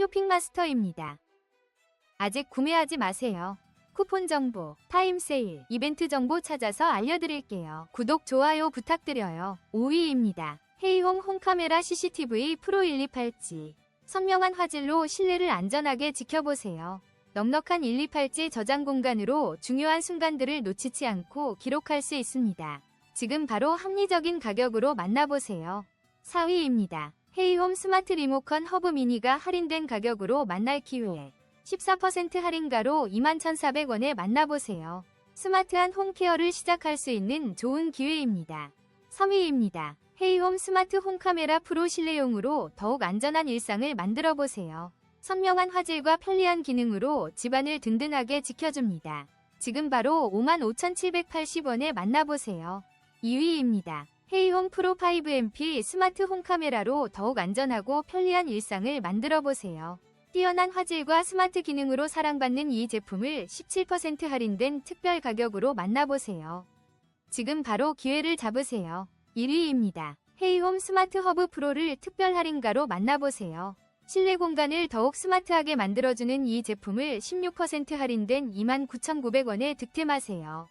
쇼핑마스터입니다. 아직 구매하지 마세요. 쿠폰 정보, 타임 세일, 이벤트 정보 찾아서 알려드릴게요. 구독, 좋아요 부탁드려요. 5위입니다. 헤이홈 홈카메라 CCTV 프로 1287. 선명한 화질로 실내를 안전하게 지켜보세요. 넉넉한 1287 저장 공간으로 중요한 순간들을 놓치지 않고 기록할 수 있습니다. 지금 바로 합리적인 가격으로 만나보세요. 4위입니다. 헤이홈 스마트 리모컨 허브 미니가 할인된 가격으로 만날 기회. 14% 할인가로 21,400원에 만나보세요. 스마트한 홈케어를 시작할 수 있는 좋은 기회입니다. 3위입니다. 헤이홈 스마트 홈카메라 프로 실내용으로 더욱 안전한 일상을 만들어 보세요. 선명한 화질과 편리한 기능으로 집안을 든든하게 지켜줍니다. 지금 바로 55,780원에 만나보세요. 2위입니다. 헤이홈 프로 5MP 스마트 홈 카메라로 더욱 안전하고 편리한 일상을 만들어 보세요. 뛰어난 화질과 스마트 기능으로 사랑받는 이 제품을 17% 할인된 특별 가격으로 만나보세요. 지금 바로 기회를 잡으세요. 1위입니다. 헤이홈 스마트 허브 프로를 특별 할인가로 만나보세요. 실내 공간을 더욱 스마트하게 만들어주는 이 제품을 16% 할인된 29,900원에 득템하세요.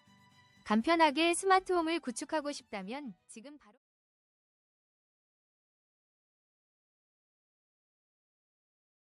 간편하게 스마트홈을 구축하고 싶다면 지금 바로